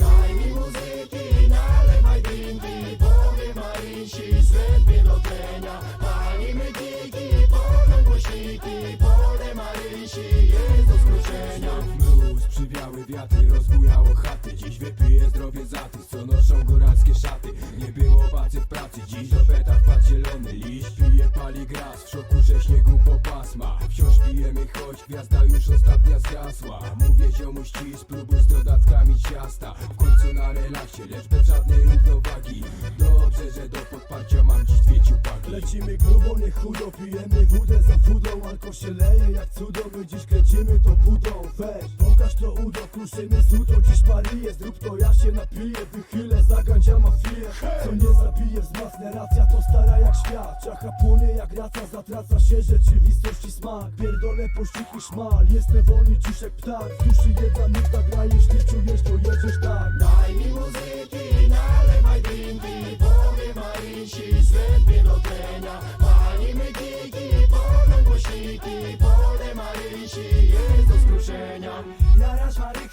Daj mi muzyki, nalewaj drinki Powiem Marysi, zlędnie do tlenia Palimy kiki, podam głośniki Pole Marysi, jest do skrócenia Mróz, przywiały wiatry, rozbujało chaty Dziś wypiję zdrowie zgasła Mówię ziomu ścisz, spróbuj z dodatkami ciasta. W końcu na relaksie, lecz bez żadnej równowagi. Dobrze, że do podparcia mam dziś Lecimy grubo, nie chudo, pijemy wódę za wódą Alko się leje jak cudo, my dziś kręcimy to budą Weź, pokaż to udo, kruszymy suto Dziś Marię, zrób to, ja się napiję Wychylę, zagandzia mafię Co nie zabije, wzmacnia racja To stara jak świat, czacha płonie jak raca Zatraca się rzeczywistości smak. Pierdolę pościg i szmal, jestem wolny dziś jak ptak. W duszy jedna nuta gra, jeśli czujesz to jedziesz tak. Daj mi muzyki,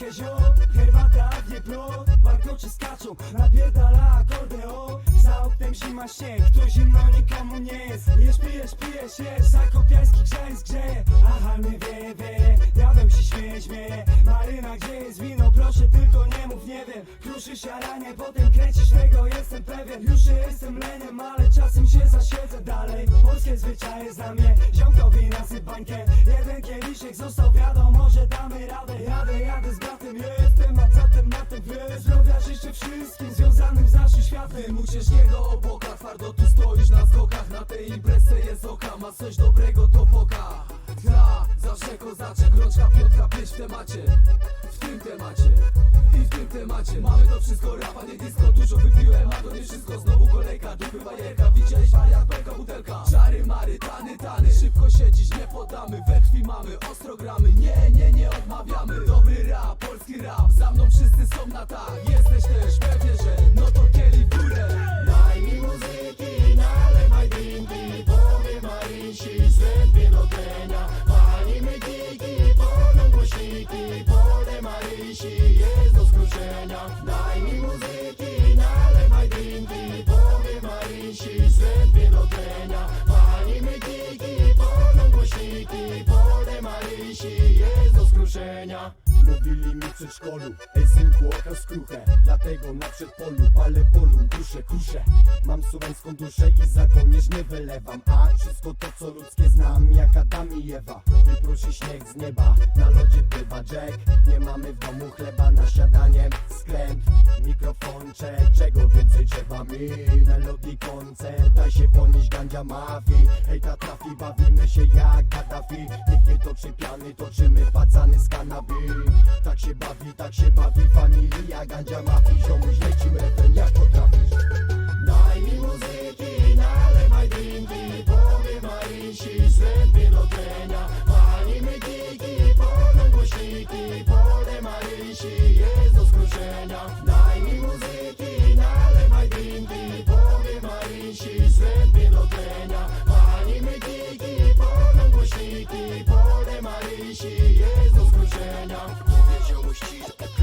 Marykę ziom, herbata, nie prąd Warkocze skaczą, napierdala akordeon. Za oknem zima śnieg, to zimno nikomu nie jest. Jesz, pijesz, pijesz, jesz, zakopiański grzeń grzeje. Aha, nie wie, wie, diabeł się śmieje, śmieje Maryna, gdzie jest wino, proszę tylko nie mów, nie wiem. Kruszy siaranie, potem kręcisz tego, jestem pewien. Już jestem leniem, ale czasem się zasiedzę dalej Polskie zwyczaje znam je, ziomkowi nasyp bańkę. Jeden kieliszek został, wiadomo, że damy radę. Jadę, jadę z bratem, jestem, a zatem na tym wiesz Zdrowia życzę wszystkim związanym z naszym światem. Mu ciężkiego obłoka, twardo tu stoisz na skokach. Na tej imprezie jest oka, ma coś dobrego to poka Ja, zawsze kozaczek, rączka, piątka, pieśń w temacie. W tym temacie. I w tym temacie Mamy to wszystko, rapa, nie disco, dużo wypiłem A to nie wszystko, znowu kolejka, dupy bajerka Widziałeś wariat, belka, butelka. Czary, mary, tany, tany. Szybko siedzieć, nie podamy, we krwi mamy. Ostro gramy, nie, nie, nie odmawiamy. Dobry rap, polski rap, za mną wszyscy są na tak. Jesteś też pewnie, że no to kieli w górę. Daj mi muzyki, nalewaj drinki Powiem Marysi, zlędnie do tlenia Palimy kiki, podam głośniki Pole Marysi, jest do skrócenia Daj mi muzyki, nalewaj drinki Powiem Marysi, zlędnie do tlenia Palimy kiki, podam głośniki Pole Marysi, jest do skrócenia Mówili mi w przedszkolu, ej synku okaz skruchę. Dlatego na przedpolu palę polu, duszę, kuszę. Mam słowiańską duszę i za kołnierz nie wylewam. A wszystko to co ludzkie znam, jak Adam i Ewa. Wyprosi śnieg z nieba, na lodzie pływa Jack. Nie mamy w domu chleba na śniadanie Skręt, mikrofon, check Czego więcej trzeba? Mi? Melodii, koncert, daj się ponieść gandzia mafii Hej ta trafi, bawimy się jak Gaddafi toczy piany, toczymy pacany z kanabi Tak się bawi, tak się bawi familia gandzia mafii Ziomuś lecimy refren jak potrafisz. Daj mi muzyki, nalewaj drinki Powiem Marysi, zlędnie do tlenia Palimy kiki, podam głośniki Pole Marysi, jest do skrócenia Daj mi muzyki, nalewaj drinki Powiem Marysi, zlędnie do do skrócenia Mówię ziomu ścisz,